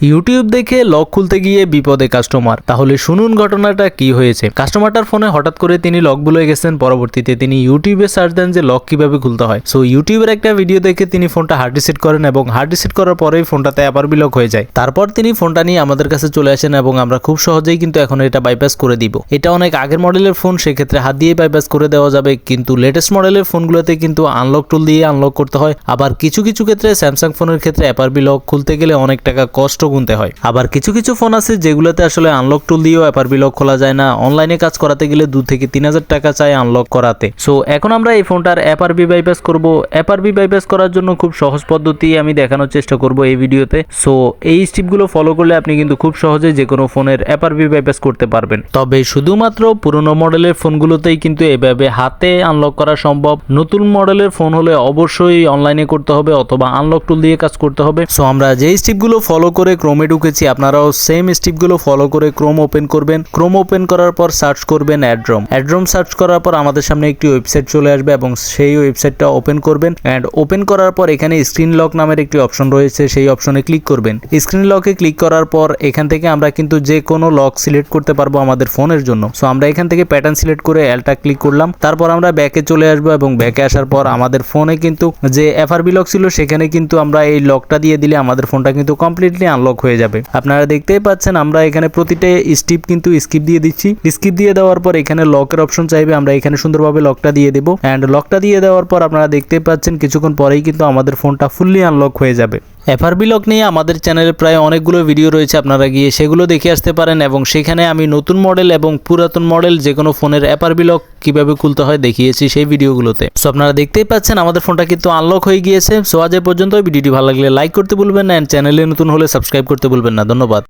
YouTube দেখে lock খুলতে গিয়ে বিপদে কাস্টমার। তাহলে শুনুন ঘটনাটা কি হয়েছে। কাস্টমারটার ফোনে হঠাৎ করে তিনি লক ভুলে গেছেন। পরবর্তীতে তিনি ইউটিউবে সার্চ দেন যে লক কীভাবে খুলতে হয়। সো ইউটিউবের একটা ভিডিও দেখে তিনি ফোনটা হার্ড রিসেট করেন এবং হার্ড রিসেট করার পরেই ফোনটাতে আবার বিলক হয়ে যায়। তারপর তিনি ফোনটা নিয়ে আমাদের কাছে চলে আসেন এবং আমরা খুব সহজেই কিন্তু এখন এটা বাইপাস করে দিব। এটা অনেক আগের মডেলের ফোন সেক্ষেত্রে হাত দিয়ে বাইপাস করে দেওয়া যাবে। কিন্তু লেটেস্ট মডেলের ফোনগুলোতে কিন্তু আনলক টুল দিয়ে আনলক করতে হয়। আবার কিছু কিছু ক্ষেত্রে স্যামসাং ফোনের ক্ষেত্রে অ্যাপার বিলক খুলতে গেলে অনেক টাকা কষ্ট গুনতে হয়। আবার কিছু কিছু ফোন আছে যেগুলোতে আসলে আনলক টুল দিয়েও অ্যাপার বিলক খোলা যায় না। অনলাইনে কাজ করাতে গেলে দু থেকে তিন হাজার টাকা চাই আনলক করাতে। সো এখন আমরা এই ফোনটার অ্যাপার বি বাইপাস করব। অ্যাপার বি বাইপাস করার জন্য খুব সহজ পদ্ধতি আমি দেখানোর চেষ্টা করব এই ভিডিওতে। সো এই স্টিপগুলো ফলো করলে আপনি কিন্তু খুব সহজে যে কোনো ফোনের অ্যাপার বি বাইপাস করতে পারবেন। তবে শুধুমাত্র পুরনো মডেলের ফোনগুলোতেই কিন্তু এভাবে হাতে আনলক করা সম্ভব। নতুন মডেলের ফোন হলে অবশ্যই অনলাইনে করতে হবে অথবা আনলক টুল দিয়ে কাজ করতে হবে। সো আমরা যেই স্টিপগুলো ফলো করে ক্রোমে ঢুকেছি, আপনারাও সেম স্টেপগুলো ফলো করে ক্রোম ওপেন করবেন। ক্রোম ওপেন করার পর সার্চ করবেন অ্যাড্রোম অ্যাড্রোম সার্চ করার পর আমাদের সামনে একটি ওয়েবসাইট চলে আসবে এবং সেই ওয়েবসাইটটা ওপেন করবেন অ্যান্ড ওপেন করার পর এখানে স্ক্রিন লক নামের একটি অপশন রয়েছে, সেই অপশনে ক্লিক করবেন। স্ক্রিন লকে ক্লিক করার পর এখান থেকে আমরা কিন্তু যে কোনো লক সিলেক্ট করতে পারব আমাদের ফোনের জন্য। সো আমরা এখান থেকে প্যাটার্ন সিলেক্ট করে অ্যালটা ক্লিক করলাম। তারপর আমরা ব্যাকে চলে আসব এবং ব্যাকে আসার পর আমাদের ফোনে কিন্তু যে এফআরবি লক ছিল, সেখানে কিন্তু আমরা এই লকটা দিয়ে দিলে আমাদের ফোনটা কিন্তু কমপ্লিটলি আনলক হয়ে যাবে। আপনারা দেখতেই পাচ্ছেন আমরা এখানে প্রতিটা স্টিপ কিন্তু স্কিপ দিয়ে দিচ্ছি। স্কিপ দিয়ে দেওয়ার পর এখানে লকের অপশন চাইবে, আমরা এখানে সুন্দরভাবে লকটা দিয়ে দেবো। অ্যান্ড লকটা দিয়ে দেওয়ার পর আপনারা দেখতেই পাচ্ছেন কিছুক্ষণ পরেই কিন্তু আমাদের ফোনটা ফুললি আনলক হয়ে যাবে। এফআরবি লক নিয়ে আমাদের চ্যানেলে প্রায় অনেকগুলো ভিডিও রয়েছে, আপনারা গিয়ে সেগুলো দেখে আসতে পারেন এবং সেখানে আমি নতুন মডেল এবং পুরাতন মডেল যে কোনো ফোনের এফআরবি লক কীভাবে খুলতে হয় দেখিয়েছি সেই ভিডিওগুলোতে সো আপনারা দেখতেই পাচ্ছেন আমাদের ফোনটা কিন্তু আনলক হয়ে গিয়েছে। সো আজ পর্যন্ত ভিডিওটি ভালো লাগলে লাইক করতে ভুলবেন না চ্যানেলে নতুন হলে সাবস্ক্রাইব করতে ভুলবেন না। ধন্যবাদ।